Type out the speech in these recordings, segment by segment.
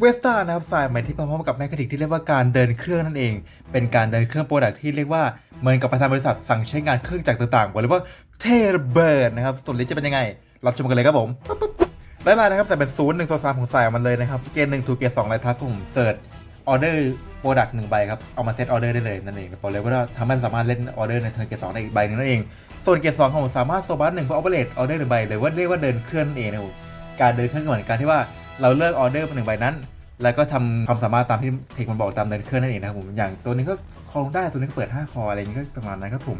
เวสต้านะครับสายใหม่ที่มาพร้อมกับแมคานิกที่เรียกว่าการเดินเครื่องนั่นเอง เป็นการเดินเครื่องโปรดักที่เรียกว่าเหมือนกับประธานบริษัทสั่งใช้งานเครื่องจักรต่างๆบอกเลยว่าเทระเบิดนะครับส่วนลิสจะเป็นยังไง รับชมกันเลยครับผมปึ๊บปึ๊บและลายนะครับแต่เป็นศูนย์หนึ่งตัวสามของสายมันเลยนะครับเกณฑ์หนึ่งถูกเกณฑ์สองลายทักผมเสิร์ชออเดอร์โปรดักต์หนึ่งใบครับ เอามาเซตออเดอร์ได้เลยนั่นเองบอกเลยว่าทำให้สามารถเล่นออเดอร์ในเทิร์นเกณฑ์สองได้อีกใบหนึ่งนั่นเอง ส่วนเกณฑ์สองของผมสามารถโซบัสหนึ่งเพื่อออเปเรตออเดอร์หนึ่งใบหรือว่าเรียกว่าเดินเครื่องนั่นเองนะครับการเดินเครื่องเหมือนการที่ว่า เราเลือกออเดอร์หนึ่งใบนั้น แล้วก็ทำความสามารถตามที่เทคมันบอกตามเดินเครื่องนั่นเองนะครับผมอย่างตัวนี้ก็คอลงได้ตัวนี้ก็เปิด 5 คออะไรอย่างนี้ก็ประมาณนั้นครับผม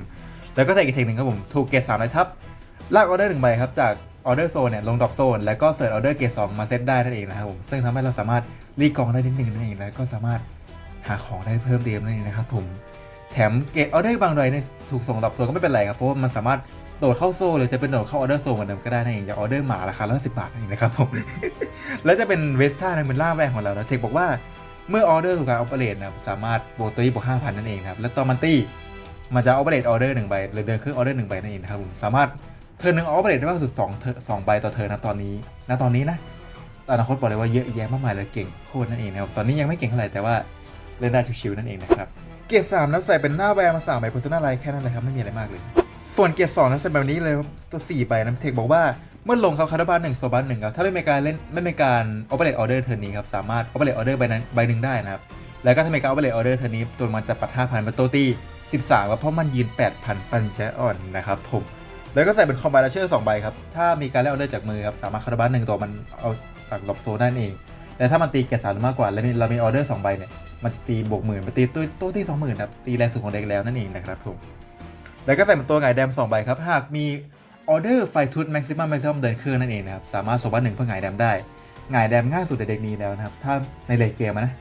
แล้วก็ใส่อีกเทคหนึ่งครับผมถูกเกรดสามเลยทับลากออเดอร์หนึ่งใบครับจากออเดอร์โซนเนี่ยลงดรอปโซนแล้วก็เสิร์ชออเดอร์เกรดสองมาเซตได้นั่นเองนะครับผมซึ่งทำให้เราสามารถรีกองได้นิดนึงนั่นเองแล้วก็สามารถหาของได้เพิ่มเติมนั่นเองนะครับผมแถมเกรดออเดอร์บางรายเนี่ยถูกส่งดรอปโซนก็ไม่เป็นไรครับเพราะว่ามันสามารถ โดดเข้าโซนหรือจะเป็นโดดเข้าออเดอร์โซนเหมือนเดิมก็ได้นั่นเองอย่างออเดอร์หมาราคาละสิบบาทนั่นเองนะครับผมแล้วจะเป็นเวสต้าในเป็นล่าแวงของเรานะเทคบอกว่าเมื่อออเดอร์ถูกการออเปเรตนะสามารถบวกตัวนี้บวกห้าพันนั่นเองครับแล้วตอนมันตี้มันจะออเปเรตออเดอร์หนึ่งใบหรือเดินเครื่องออเดอร์หนึ่งใบนั่นเองนะครับผมสามารถเทิร์นหนึ่งออเปเรตได้มากสุดสองเทิร์สองใบต่อเทิร์นะตอนนี้ณตอนนี้นะอนาคตบอกเลยว่าเยอะแยะมากมายเลยเก่งโคตรนั่นเองนะครับตอนนี้ยังไม่เก่งเท่าไหร่แต่ว่าเล่นได้ชิวๆนั่นเองนะครับเกียร์สามนั้นใส่เป็นหน้าแวร์มาสามใบเพอร์ซนาไลแค่นั้นเลยครับไม่มีอะไรมากเลย ส่วนเกียร์สองนั้นใส่แบบนี้เลยตัวสี่ใบนะเทคบอกว่าเมื่อลงเขาคาร์บานหนึ่งโซบันหนึ่งครับถ้าไม่มีการเล่นไม่มีการ operate order เทอร์นี้ครับสามารถ operate order ใบนั้นใบหนึ่งได้นะครับแล้วก็ถ้ามีการ operate order เทอร์นี้ตัวมันจะปัด5,000เป็นตัวตี13ครับเพราะมันยืน8,000ปัญญาอ่อนนะครับผมแล้วก็ใส่เป็นคอมไบเชอร์สองใบครับถ้ามีการเล่นออเดอร์จากมือครับสามารถคาร์บานหนึ่งตัวมันเอาสั่งลบโซนได้เองแต่ถ้ามันตีแก่สามหรือมากกว่าแล้วมีเรามีออเดอร์สองใบเนี่ยมันจะตีบวกหมื่นมันตีตัวตัวที่สองหมื่นครับตีแรงสุดของเด็กแล้วนั่นเองนะครับผม แล้วก็ใส่เป็นตัวไงแดม2ใบครับ หากมีออเดอร์ไฟทุตแม็กซิมัมแม็กซิมัมเดินเครื่องนั่นเองนะครับ สามารถสมบัตหนึ่งเพื่อไงแดมได้ไงแดมง่ายสุดในเด็กนี้แล้วนะครับ ถ้าในเลกเกมนะ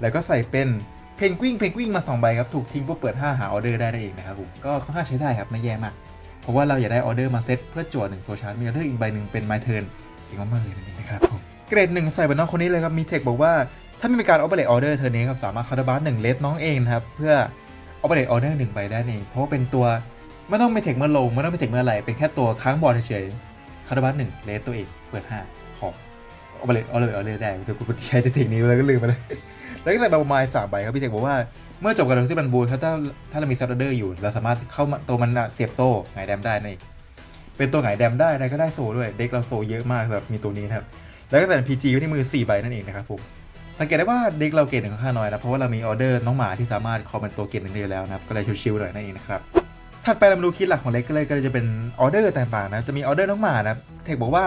แล้วก็ใส่เป็นเพนกวินเพนกวินมา2ใบครับ ถูกทิ้งปุ๊บเปิด 5 หาออเดอร์ได้นั่นเองนะครับผมก็ค่อนข้างใช้ได้ครับไม่แย่มาก เพราะว่าเราอยากได้ออเดอร์มาเซตเพื่อจวดหนึ่งโซชาร์มีออเดอร์อีกใบหนึ่งเป็นไมเทิร์นเก่งมากๆเลยนั่นเองนะครับผมเกรดหนึ่งใส่เป็นน้องคนนี้เลยครับมีเทคบอกว่าถ้าไม่มีการ operate order เทอร์นี้ครับสามารถคาร์บานหนึ่งเลสน้องเองนะครับเพื่อ operate order หนึ่งใบได้เองเพราะว่าเป็นตัวไม่ต้องไปเทคเมื่อลงไม่ต้องไปเทคเมื่อไหร่เป็นแค่ตัวค้างบอลเฉยๆคาร์บัสหนึ่งเลสตัวเองเปิดห้าของเอาไปเลยเอาเลยเอาเลยได้แต่กูใช้แต่เทคนี้แล้วก็ลืมไปเลยแล้วก็ใส่ประมาณสามใบครับพี่เทคบอกว่าเมื่อจบการลงที่บันบูนครับถ้าถ้าเรามีซับเดอร์อยู่ เราสามารถเข้าตัวมันเสียบโซ่ไงแดมได้นั่นเป็นตัวไงแดมได้นะก็ได้โซ่ด้วยเด็กเราโซ่เยอะมากสำหรับมีตัวนี้นะครับแล้วก็ใส่พีจีไว้ที่มือ4ใบนั่นเองนะครับผม สังเกตได้ว่าเด็กเราเกรดหนึ่งค่อนข้างน้อยนะเพราะว่าเรามีออเดอร์น้องหมาที่สามารถคอมเป็นตัวเกรดหนึ่งได้แล้วนะครับก็เลยชิวๆหน่อยนั่นเองนะครับถัดไปเรามาดูคิดหลักของเล็กก็เลยก็เลยจะเป็นออเดอร์ต่างๆนะจะมีออเดอร์น้องหมานะเทคบอกว่า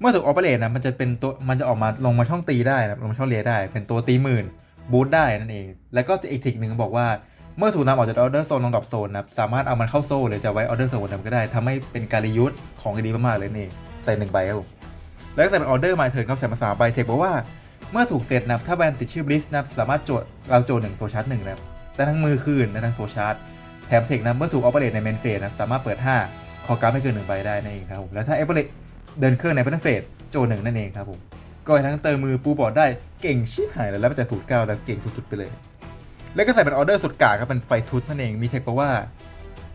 เมื่อถูกออเปเรตนะมันจะเป็นตัวมันจะออกมาลงมาช่องตีได้นะลงมาช่องเลียได้ เป็นตัวตีหมื่นบูทได้นั่นเอง แล้วก็อีกทิกหนึ่งบอกว่าเมื่อถูกนำออกจากออเดอร์โซนลงดรอปโซนนะสามารถเอามันเข้าโซ่หรือจะไว้ออเดอร์โซนก็ได้ทำให้เป็นการยุทธ์ของดีมากๆเลยนี่ใส่หนึ่งใบครับแล้วก็ใส่เป็นออเดอร์มาเถินครับใส่มาสามใบเทคบอกว่า เมื่อถูกเซตนะถ้าแบนติดชื่อบลิสนะสามารถโจทย์เราโจทย์หนึ่งโซชาร์ตหนึ่งนะแต่ทั้งมือคืนและทั้งโซชาร์ตแถมเทคนะเมื่อถูกออเปเรตในเมนเฟสนะสามารถเปิด 5 คอการ์ดไม่เกินหนึ่งใบได้นั่นเองครับผมแล้วถ้าเอเปเรตเดินเครื่องในพันเฟสโจหนึ่งนั่นเองครับผมก็ทั้งเติมมือปูบอดได้เก่งชิบหายเลยแล้วมันจะถูกก้าวแล้วเก่งสุดๆไปเลย แล้วก็ใส่เป็นออเดอร์สุดกาครับเป็นไฟทุตนั่นเองมีเทคบอกว่า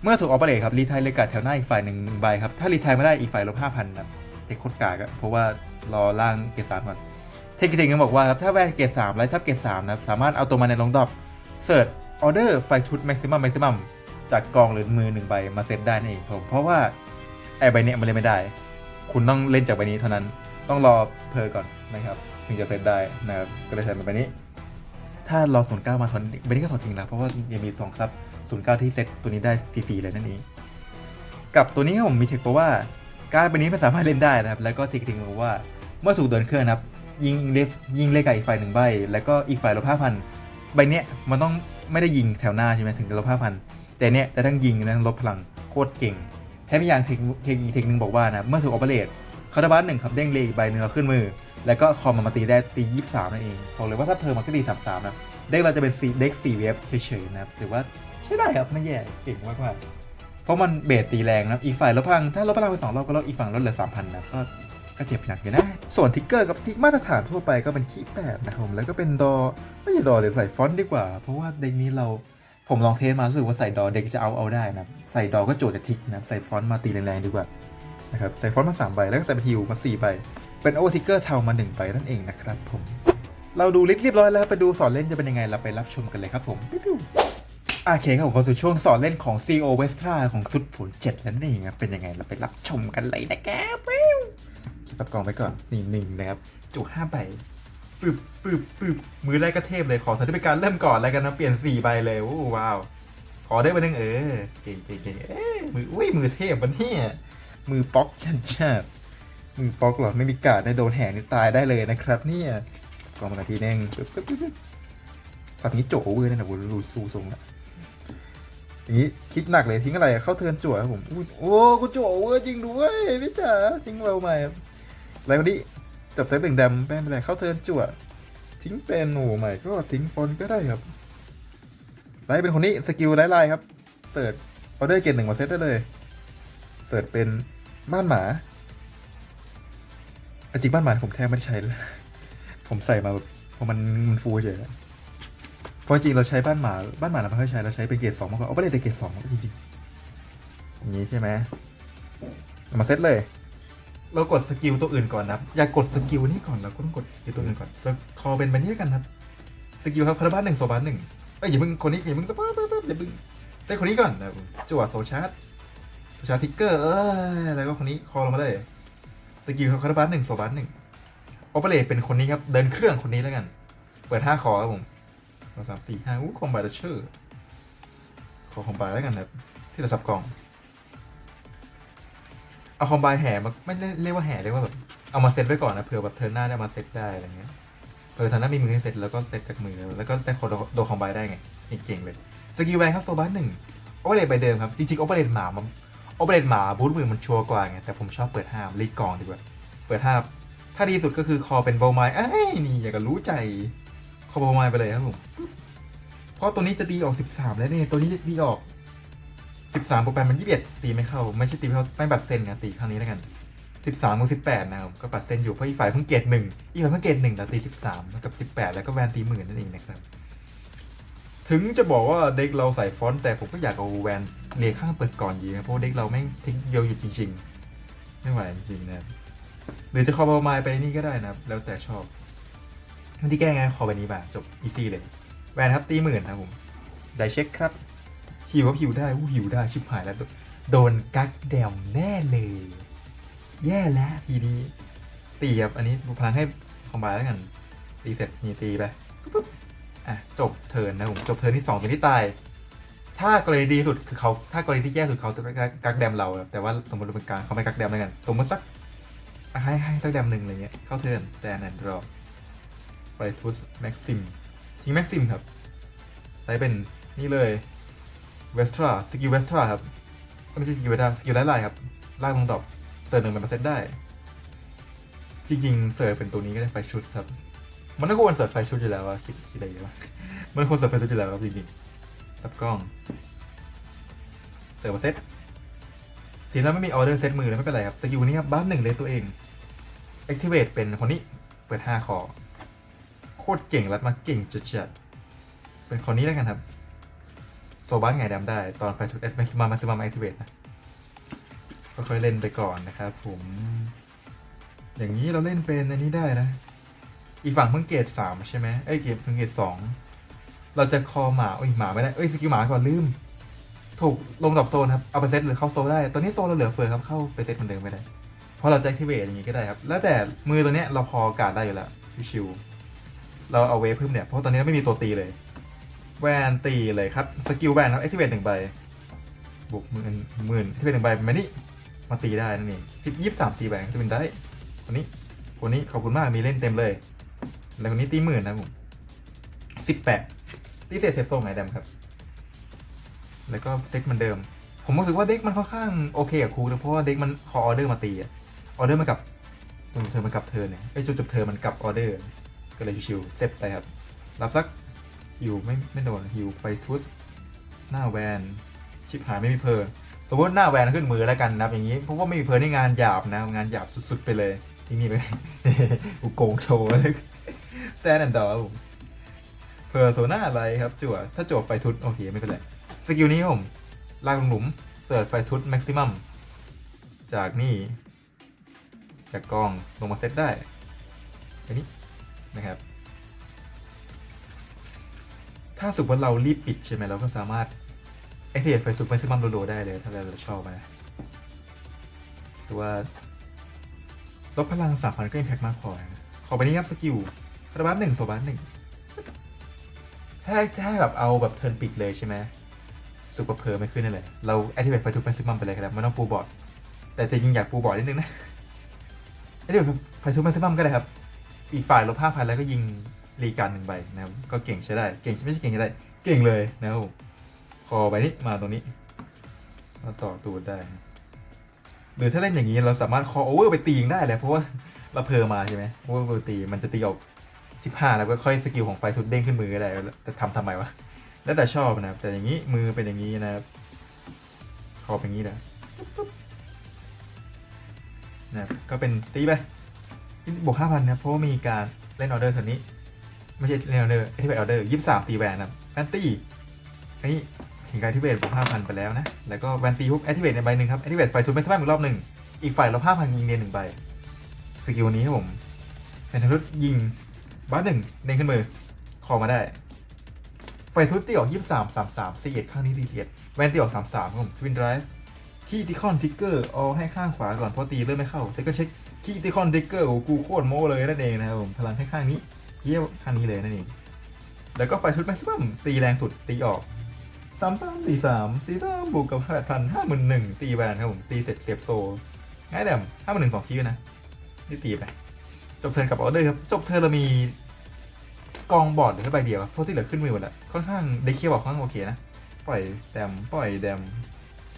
เมื่อถูกออเปเรตครับรีไทยเลกาดแถวหน้าอีกฝ่ายหนึ่งใบครับถ้ารีไทยไม่ได้อีกฝ่ายลบห้าพันนะเทคโคตรกากอะเพราะว่ารอล่างเกสามก่อน เทคเทคยังบอกว่าครับถ้าแวนเกรดสามไล่ทับเกรดสามนะสามารถเอาตัวมาในลงดอปเสิร์ชออเดอร์ไฟชุดแม็กซิมัมแม็กซิมัมจากกองหรือมือหนึ่งใบมาเซตได้นั่เองครับผมเพราะว่าไอใบเนี้ยมันเล่นไม่ได้ คุณต้องเล่นจากใบนี้เท่านั้นต้องรอเพอก่อนนะครับถึงจะเซตได้นะครับก็เลยใส่ใบนี้ ถ้ารอศูนย์เก้ามาทอนใบนี้ก็ถอดทิ้งแล้วเพราะว่ายังมีสองครับศูนย์เก้าที่เซตตัวนี้ได้ฟรีๆเลยนั่นเองกับตัวนี้ผมมีเทคบอกว่าการใบนี้ไม่สามารถเล่นได้นะครับแล้วก็เทคทิ้งบอกว่าเมื่อถูกเดินเครื่องนะครับ ยิงเลฟยิงเลขกับอีกฝ่ายหนึ่งใบ แล้วก็อีกฝ่ายลบห้าพันใบเนี้ยมันต้องไม่ได้ยิงแถวหน้าใช่ไหมถึงจะลบห้าพันแต่เนี่ยแต่ทั้งยิงนะลบพลังโคตรเก่งแถมอีกอย่างเทคเทคเทคนึงบอกว่านะเมื่อถูกออเปเรตคาร์บัสหนึ่งครับเด้งเลขใบหนึ่งเราขึ้นมือ แล้วก็คอมมันมาตีได้ตียี่สามนั่นเองบอกเลยว่าถ้าเพิ่มมันก็ตีสามสามนะเด็กเราจะเป็นสีเด็กสี่เวฟเฉยๆนะครับถือว่าใช้ได้ครับไม่แย่เก่งมากๆเพราะมันเบสตีแรงนะอีกฝ่ายลดพลังถ้าลดพลังไปสองรอบก็ลดอีกฝั่งลดเหลือสามพันนะก็ ก็เจ็บหนักอยู่นะ ส่วนทิกเกอร์กับทิกมาตรฐานทั่วไปก็เป็นคีแปดนะครับผมแล้วก็เป็นดอ ไม่ใช่ดอเดี๋ยวใส่ฟอนต์ดีกว่า เพราะว่าเด็กนี้เราผมลองเทสมารู้สึกว่าใส่ดอเด็กจะเอาเอาได้นะใส่ดอก็โจทย์แต่ทิกนะใส่ฟอนต์มาตีแรงๆดีกว่านะครับใส่ฟอนต์มาสามใบแล้วก็ใส่ฮิวมาสี่ใบเป็นโอทิกเกอร์เทามาหนึ่งใบนั่นเองนะครับผมเราดูลิสต์เรียบร้อยแล้วไปดูสอนเล่นจะเป็นยังไงเราไปรับชมกันเลยครับผมโอเคครับผมเข้าสู่ช่วงสอนเล่นของ CO Vestra ของสุด07นั่นเองครับเป็นยังไงเราไปรับชมกันเลยนะครับปิ๊ว ตับกล่องไปก่อนนี่หนึ่งนะครับ จุห้าใบปึ๊บปึ๊บปึ๊บมือแรกก็เทพเลยขอสัญญาการเริ่มก่อนแล้วกันนะเปลี่ยนสี่ใบเลยโอ้ว้าว ขอได้ไปหนึ่งเออเก่งเก่งเก่งเอ้ยมืออุ้ยมือเทพวันนี้มือป๊อกชันชาติมือป๊อกเหรอไม่มีการดได้โดนแหงนี่ตายได้เลยนะครับ เนี่ยกองมากันทีนึงปึ๊บปึ๊บปึ๊บปึ๊บแบบนี้โจเวอร์นั่นนะผมรู้สู้ทรงละอย่างนี้คิดหนักเลยทิ้งอะไรอะเข้าเทิร์นจั่วครับผมอุ้ยโอ้กูโจเวอร์จริงด้วยพี่จ๋าทิ้งเราใหม่ ครับอะไรวันนี้จับเซตหนึ่งดำแป้งไปเลยเข้าเทิร์นจั่วทิ้งเป็นโอ้ใหม่ก็ทิ้งฟอนก็ได้ครับไลเป็นคนนี้สกิลไลไลครับเสิร์ชออเดอร์เกตหนึ่งมาเซตได้เลยเสิร์ชเป็นบ้านหมาจริงบ้านหมาผมแทบไม่ได้ใช้เลยผมใส่มาแบบเพราะมันมันฟูเฉยๆเพราะจริงเราใช้บ้านหมาบ้านหมาเราไม่ค่อยใช้เราใช้เป็นเกรดสองมากกว่าเอาไปเลยแต่เกรดสองจริงๆอย่างนี้ใช่ไหมมาเซตเลย เรากดสกิลตัวอื่นก่อนนะอย่ากดสกิลนี่ก่อนเราก็ต้องกดตัวอื่นก่อนเราคอเป็นแบบนี้กันครับ สกิลครับคาราบ้านหนึ่งโซบ้านหนึ่งเอ้ยอย่าเพิ่งคนนี้อย่าเพิ่งปั๊บปั๊บอย่าเพิ่งใช้คนนี้ก่อนนะจั่วโซชาร์ตโซชาร์ตทิกเกอร์เอ้ยแล้วก็คนนี้คอลงมาเลยสกิลครับคาราบัสหนึ่งโซบัสหนึ่งโอเปเรตเป็นคนนี้ครับ เดินเครื่องคนนี้แล้วกัน เปิดห้าคอครับผมสองสามสี่ห้าอู้คอมไบเชอร์ ขอคอมไบแล้วกันครับ ที่เราสับกล่อง เอาคอมไบแห่มาไม่เรียกว่าแห่เรียกว่าแบบเอามาเซตไว้ก่อนนะเผื่อแบบเทิร์นหน้าได้มาเซตได้อะไรเงี้ยเออทางนั้นมีมือให้เสร็จแล้วก็เสร็จากมือแล้วก็ได้โคโดนคอมไบได้ไงเก่งเลยสกิลแวนครับโซบัสหนึ่งโอเปเรตไปเดิมครับจริงๆโอเปเรตหมามันโอเปเรตหมาบูทมือมันชัวร์กว่าไงแต่ผมชอบเปิดห้ามรีกองดีกว่าเปิดห้ามถ้าดีสุดก็คือคอเป็นโบไมล์เอ้ยนี่อยากจะรู้ใจคอโบไมล์ไปเลยครับผมเพราะตัวนี้จะตีออก 13 แล้วเนี่ยตัวนี้จะตีออก 13บวกแปดมัน21ตีไม่เข้า ไม่ใช่ตีไม่เข้าไม่บัตรเซนไงตีครั้งนี้แล้วกันสิบสามกับสิบแปดนะครับก็ปัดเส้นอยู่เพราะอีกฝ่ายเพิ่งเกรดหนึ่งอีกฝ่ายเพิ่งเกรดหนึ่งแล้วตีสิบสามกับสิบแปดแล้วก็แวนตีหมื่นนั่นเองนะครับถึงจะบอกว่าเด็กเราใส่ฟอนต์แต่ผมก็อยากเอาแวนเรียข้างเปิดก่อนยีนะเพราะเด็กเราไม่งทิ้งเดียวอยู่จริง ๆ ไม่ไหวจริงๆนะหรือจะคอเบอร์มายไปนี่ก็ได้นะครับแล้วแต่ชอบวิธีแก้ไงคอไปนี้มาจบอีซี่เลยแวนครับตีหมื่นนะครับผมได้เช็คครับ หิวครับหิวได้อู้หิวได้ชิบหายแล้ว โดนกักแดมแน่เลย แย่แล้วทีนี้ตีครับอันนี้พลังให้คอมไบแล้วกันตีเสร็จนี่ตีไปปุ๊บอะจบเทิร์นนะผมจบเทิร์นที่สองตัวที่ตาย ถ้ากรณีดีสุดคือเขาถ้ากรณีที่แย่สุดเขาจะกักแดมเราแต่ว่าสมมติเป็นกลารเขาไม่กักแดมแล้วกันสมมติสักให้ให้สักแดมหนึ่งอะไรเงี้ยเข้าเทิร์นแต่แอนดรอไปทุสแม็กซิมทิ้งแม็กซิมครับใช้เป็นนี่เลย เวสตราสกิลเวสตราครับไม่ใช่สกิลเวสตราสกิลไล่ไล่ครับลากลงดอกเสิร์ฟหนึ่งเป็นเปอร์เซ็นต์ได้ จริงๆเสิร์ฟเป็นตัวนี้ก็ได้ไฟชุดครับ มันก็ควรเสิร์ฟไฟชุดอยู่แล้วว่าคิดคิดอะไรอยู่วะมันควรเสิร์ฟไฟชุดอยู่แล้วครับจริงๆตับกล้อง เสิร์ฟมาเซ็ตทีแล้วไม่มีออเดอร์เซ็ตมือเลยไม่เป็นไรครับสกิลนี้ครับบ้านหนึ่งเลยตัวเอง activate เป็นคนนี้เปิดห้าคอโคตรเก่งรัดมาเก่งจัดๆเป็นคนนี้แล้วกันครับ โซบ้านไงดำได้ ตอนไฟชุดเอสแม็กซิมัมาซิมัม activate นะค่อยๆเล่นไปก่อนนะครับผม อย่างนี้เราเล่นเป็นอันนี้ได้นะ อีกฝั่งเพิ่งเกรดสามใช่ไหมเอ้เกรดเพิ่งเกรดสองเราจะคอหมาเอ้ยหมาไม่ได้เอ้ยสกิลหมาก่อนลืม ถูกลงดรอปโซนครับเอาไปเซตหรือเข้าโซนได้ ตอนนี้โซนเราเหลือเฟือครับเข้าไปเซตเหมือนเดิมไม่ได้เพราะเราจะ activate อย่างนี้ก็ได้ครับ แล้วแต่มือตัวเนี้ยเราพอการได้อยู่แล้วชิวๆเราเอาเวฟเพิ่มเนี่ยเพราะตอนนี้ไม่มีตัวตีเลย แวนตีเลยครับ สกิลแวนครับ activate หนึ่งใบบวกหมื่นหมื่น activate หนึ่งใบเป็นไหมนี่มาตีได้นั่นเองสิบยี่สิบสามตีแบงจะเป็นได้คนนี้คนนี้ขอบคุณมากมีเล่นเต็มเลย แล้วคนนี้ตีหมื่นนะผมสิบแปดตีเศษเซฟโซ่ไงแดมครับ แล้วก็เซ็กเหมือนเดิม ผมรู้สึกว่าเด็กมันค่อนข้างโอเคกับครูนะเพราะว่าเด็กมันขอออเดอร์มาตีอะออเดอร์มากับจนเธอมันกับเธอเนี่ยไอ้จุดจบเธอมันกับออเดอร์ ก็เลยชิวๆเซตไปครับรับสัก หิวไม่ไม่โดนหิวไปทุสหน้าแวนชิบหายไม่มีเพอสมมติหน้าแวนขึ้นมือแล้วกันนะอย่างนี้เพราะว่าไม่มีเพอร์นี่งานหยาบนะงานหยาบสุดๆไปเลยที่นี่ไปกูโกงโชว์เลยแต่นั่นต่อครับผมเพอโซน่าอะไรครับจั่วถ้าจั่วไฟทุตโอเคไม่เป็นไรสกิลนี้ผมลากลงหลุมเสิร์ฟไฟทุตแม็กซิมัมจากนี่ จากกองลงมาเซตได้อันนี้นะครับ ถ้าสมมติว่าเรารีบปิดใช่ไหมเราก็สามารถ activate ไฟซุปไฟซึมัมโดๆได้เลยถ้าเราชอบนะหรือว่าลดพลังสามพันก็ impact มากพอนะขอไปนี้ครับสกิลราบัสหนึ่งโซบัสหนึ่งถ้าถ้าแบบเอาแบบเทิร์นปิดเลยใช่ไหมสุกเพอไม่ขึ้นนั่นเลยเรา activate ไฟซุปไฟซึมัมไปเลยครับไม่ต้องปูบอร์ดแต่จะยิงอยากปูบอร์ดนิดนึงนะ activate ไฟซุปไฟซึมัมก็ได้ครับ อีกฝ่ายลบห้าพันแล้วก็ยิง รีการหนึ่งใบนะครับก็เก่งใช้ได้เก่งไม่ใช่เก่งใช้ได้ เก่งเลยนะครับผมคอใบนี้มาตรงนี้เราต่อตัวได้ หรือถ้าเล่นอย่างนี้เราสามารถคอโอเวอร์ไปตีงได้เลยเพราะว่าเราเพลมาใช่ไหมโอเวอร์ตีมันจะตีออกสิบห้าแล้วก็ค่อยสกิลของไฟทุดเด้งขึ้นมือก็ได้แต่ทำทำไมวะแล้วแต่ชอบนะครับแต่อย่างนี้มือเป็นอย่างนี้นะครับคอเป็นอย่างนี้นะนะก็เป็นตีไปบวกห้าพันนะเพราะว่ามีการเล่นออเดอร์เท่านี้ ไม่ใช่เล่นออเดอร์ที่เป็นออเดอร์ยี่สิบสามตีแวนนะแอนตี้อันนี้เห็นการที่เวทบวกห้าพันไปแล้วนะ แล้วก็แวนตีฮุกแอคทีเวทในใบหนึ่งครับแอคทีเวทไฟทุนไม่สามารถอีกรอบหนึ่งอีกฝ่ายลบห้าพันยิงเรียนหนึ่งใบสกิลนี้ครับผมแฟนทุตยิงบ้าหนึ่งเด้งขึ้นมือคอมาได้ ไฟทุตตีออกยี่สิบสามสามสามสี่เอ็ดข้างนี้ดีเทียดแวนตีออกสามสามครับผมทวินไดรฟ์ที่ติคอนทิกเกอร์เอาให้ข้างขวาก่อนเพราะตีเริ่มไม่เข้าเช็คก็เช็คคีติคอนเดกเกอร์โอ้กูโคตรโม้เลยนั่นเองนะครับผมพลังแค่ข้างนี้ เที่ยบข้างนี้เลยนั่นเองแล้วก็ไฟชุดแม็กซิมัมตีแรงสุดตีออกสามสามสี่สามสี่สามบวกกับแปดพันห้าหมื่นหนึ่งตีแวนครับผมตีเสร็จเก็บโซง่ายแดมห้าหมื่นหนึ่งสองคิวนะนี่ตีไปจบเทิร์นกับออเดอร์ครับจบเทิร์นเรามีกองบอร์ดหลือแค่ใบเดียวเพราะที่เหลือขึ้นมือหมดแล้วค่อนข้างเดคเคียบอกค่อนข้างโอเคนะปล่อยแดมปล่อยแดม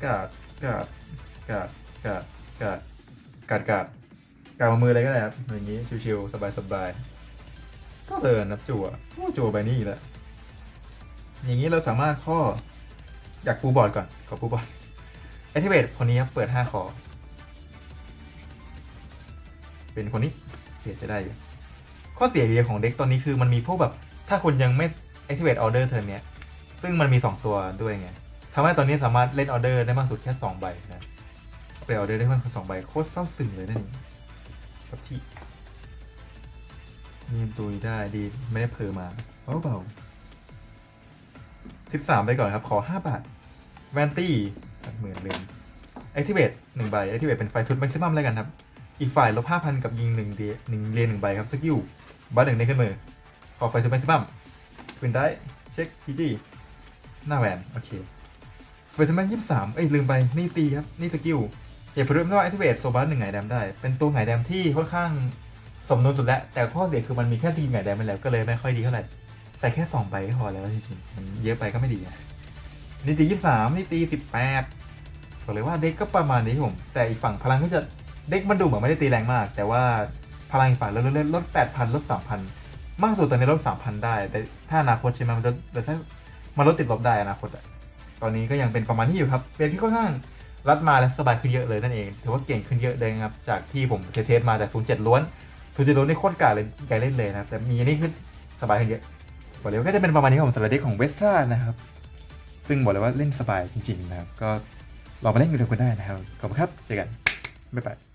กาดกาดกาดกาดกาดกาดกาดกางมามือเลยก็ได้ครับอย่างนี้ชิวๆสบายๆ ก็เดินนับจั่วโอ้จั่วใบนี้อีกแล้วอย่างนี้เราสามารถข้ออยากปูบอร์ดก่อนขอปูบอร์ดแอทีเวตคนนี้ครับเปิด5คอ เป็นคนนี้เสียจะได้อยู่ข้อเสียเดียวของเด็กตอนนี้คือมันมีพวกแบบ ถ้าคุณยังไม่ activate order เทิร์นเนี้ย ซึ่งมันมี 2 ตัวด้วยไงทำให้ตอนนี้สามารถเล่นออเดอร์ได้มากสุดแค่ 2 ใบนะไปออเดอร์ได้มากสุดสองใบโคตรเศร้าซึ้งเลยนั่นเองครับที่ นี่ตุยได้ดีไม่ได้เพอมาเบาเบาทิปสามไปก่อนครับ ขอห้าบาทแวนตี้หมื่นหนึ่งแอคทีเวตหนึ่งใบแอคทีเวตเป็นไฟทุนแม็กซิมัมแล้วกันครับ อีกฝ่ายลบห้าพันกับยิงหนึ่งเดียหนึ่งเรียนหนึ่งใบครับสกิลบัตหนึ่งได้ขึ้นมือ ขอไฟทุนแม็กซิมัมเป็นได้เช็คพีจีหน้าแหวนโอเคไฟทุนแม็กยี่สิบสามเอ้ยลืมไปนี่ตีครับนี่สกิลอย่าเพิ่งว่า activate โซบัสหนึ่งไงแดมได้ เป็นตัวไงแดมที่ค่อนข้าง สมดุลสุดแล้ว แต่ข้อเสียคือมันมีแค่สกิลไงแดมไปแล้วก็เลยไม่ค่อยดีเท่าไหร่ใส่แค่สองใบก็พอแล้วจริงๆมันเยอะไปก็ไม่ดีอะนี่ตียี่สามนี่ตีสิบแปดบอกเลยว่าเด็กก็ประมาณนี้ผม แต่อีกฝั่งพลังก็จะเด็กมันดูเหมือนไม่ได้ตีแรงมาก แต่ว่าพลังอีกฝั่งลดลดลดแปดพันลดสามพันมากสุดตอนนี้ลดสามพันได้ แต่ถ้าอนาคตใช่ไหมมันจะแต่ถ้ามันลดติดลบได้อนาคตอะตอนนี้ก็ยังเป็นประมาณที่อยู่ครับเป็นที่ค่อนข้างรัดมาแล้วสบายขึ้นเยอะเลยนั่นเอง ถือว่าเก่งขึ้นเยอะเลยครับ จากที่ผมเทสมาจาก07ล้วน ทูจิโร่นี่โคตรกาเลยไกลเล่นเลยนะแต่มีอันนี้ขึ้นสบายขึ้นเยอะบอกเลยว่าก็จะเป็นประมาณนี้ของสำหรัดเด็กของเวสซ่านะครับ ซึ่งบอกเลยว่าเล่นสบายจริงๆนะครับ ก็ลองมาเล่นกันดูกันได้นะครับขอบคุณครับเจอกันบ๊ายบาย